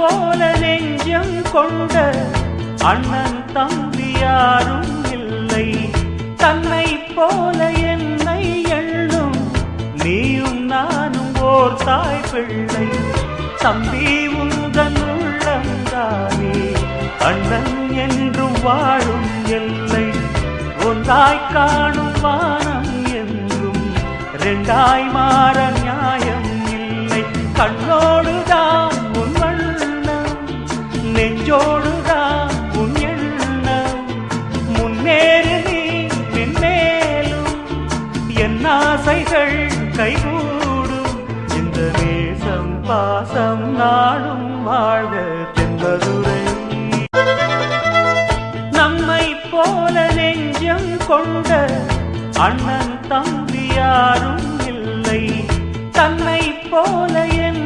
போல நெஞ்சம் கொண்ட அண்ணன் தம்பி யாரும் இல்லை. தன்னை போல என்னை எண்ணும் நீயும் நானும் ஓர் தாய் பிள்ளை. தம்பி உந்தன் உள்ளந்தானே அண்ணன் என்று வாழும் எல்லை. ஒன்றாய் காணும் வானம் என்றும் ரெண்டாய் மாற நியாயம் இல்லை. கண்ணோடுதான் நெஞ்சோடுதான் உன் எண்ணம்? முன்னேறு நீ மென்மேலும் என் ஆசைகள் கைகூடும். இந்த நேசம் பாசம் நாளும் வாழ்க தென்பதுரை நம்மை போல நெஞ்சம் கொண்ட அண்ணன் தம்பி இல்லை. தன்னை போல